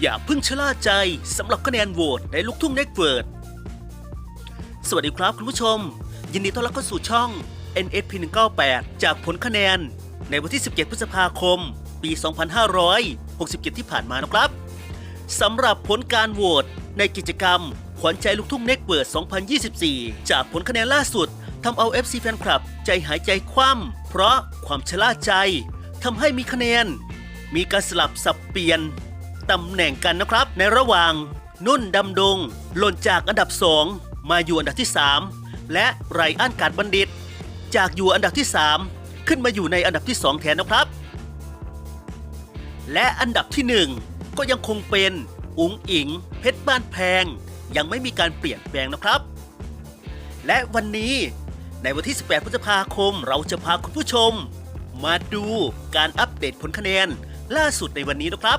อย่าเพิ่งชะล่าใจสำหรับคะแนนโหวตในลูกทุ่งเน็ตเวิร์ดสวัสดีครับคุณผู้ชม ยินดีต้อนรับเข้าสู่ช่อง NSP 198จากผลคะแนน ในวันที่ 17 พฤษภาคม ปี 2567 ที่ผ่านมานะครับสำหรับผลการโหวตในกิจกรรม ขวัญใจลูกทุ่งเน็ตเวิร์ด2024 จากผลคะแนนล่าสุดทำเอา FC แฟนคลับ ใจหายใจคว่ำเพราะความชะล่าใจทำให้มีคะแนน มีการสลับสับเปลี่ยน ตำแหน่งกันนะครับ ในระหว่างนุ่นดำดงหล่นจากอันดับ 2 มาอยู่อันดับที่ 3 และไรอันการบัณฑิต จากอยู่อันดับที่ 3 ขึ้นมาอยู่ในอันดับที่ 2 แทนนะครับ และอันดับที่ 1 ก็ยังคงเป็นอุ๋งอิง เพชรบ้านแพง ยังไม่มีการเปลี่ยนแปลงนะครับ และวันนี้ในวันที่ 18 พฤษภาคม เราจะพาคุณผู้ชม มาดูการอัปเดตผลคะแนนล่าสุดในวันนี้นะครับ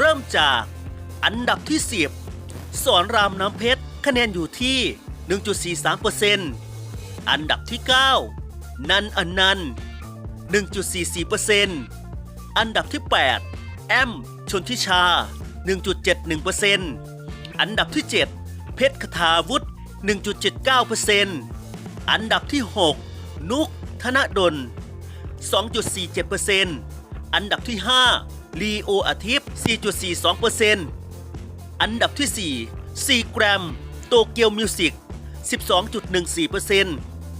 เริ่มจาก อันดับที่ 10 สอนรามน้ำเพชรคะแนนอยู่ที่ 1.43%อันดับที่ 9 นันอนันต์1.44%อันดับที่ 8 แอม ชนทิชา 1.71%อันดับที่ 7 เพชรคทาวุฒิ1.79%อันดับที่ 6 นุก ธนดล 2.47%อันดับที่ 5 ลีโออาทิตย์ 4.42%อันดับที่ 4 4แกรมโตเกียวมิวสิก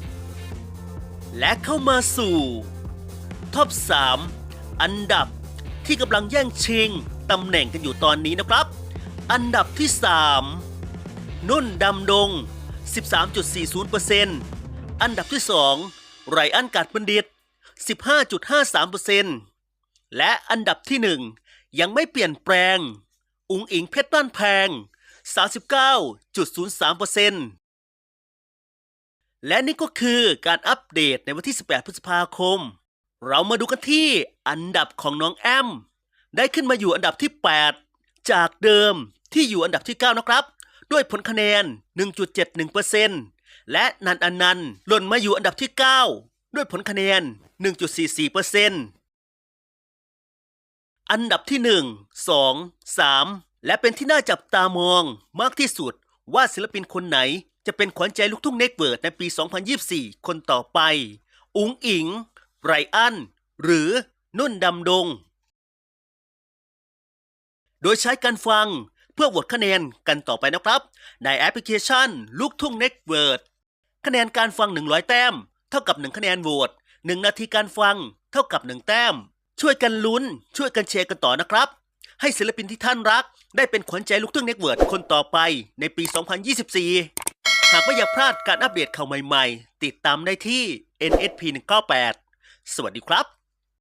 12.14%และเข้ามาสู่ท็อป 3 อันดับที่กำลังแย่งชิงตำแหน่งกันอยู่ตอนนี้นะครับ อันดับที่ 3 นุ่นดำดง 13.40%อันดับที่ 2 ไรอันกัดบัณฑิต 15.53%และอันดับที่1 ยังไม่เปลี่ยนแปลง อุงอิงเพชรบ้านแพง 39.03%และนี่ก็คือการอัปเดตในวันที่ 18 พฤษภาคม เรามาดูกันที่อันดับของน้องแอม ได้ขึ้นมาอยู่อันดับที่ 8 จากเดิมที่อยู่อันดับที่ 9 นะครับ ด้วยผลคะแนน 1.71%และนันอนันต์หล่นมาอยู่อันดับที่ 9 ด้วยผลคะแนน 1.44% อันดับที่ 1 2 3 และเป็นที่น่าจับตามองมากที่สุดว่าศิลปินคนไหนจะเป็นขวัญใจลูกทุ่งเน็กเวิร์ดในปี 2024 คนต่อไป อุ๋งอิงไรอัน หรือนุ่นดำดง โดยใช้การฟังเพื่อโหวตคะแนนกันต่อไปนะครับ ในแอปพลิเคชัน ลูกทุ่งเน็กเวิร์ดคะแนนการฟัง 100 แต้ม เท่ากับ 1 คะแนนโหวต1 นาทีการฟัง เท่ากับ 1 แต้ม ช่วยกันลุ้น ช่วยกันแชร์กันต่อนะครับ ให้ศิลปินที่ท่านรัก ได้เป็นขวัญใจลูกทุ่งเน็กเวิร์ดคนต่อไปในปี 2024 หากไม่อยากพลาดการอัปเดตข่าวใหม่ๆ ติดตามได้ที่ NSP 198 สวัสดีครับ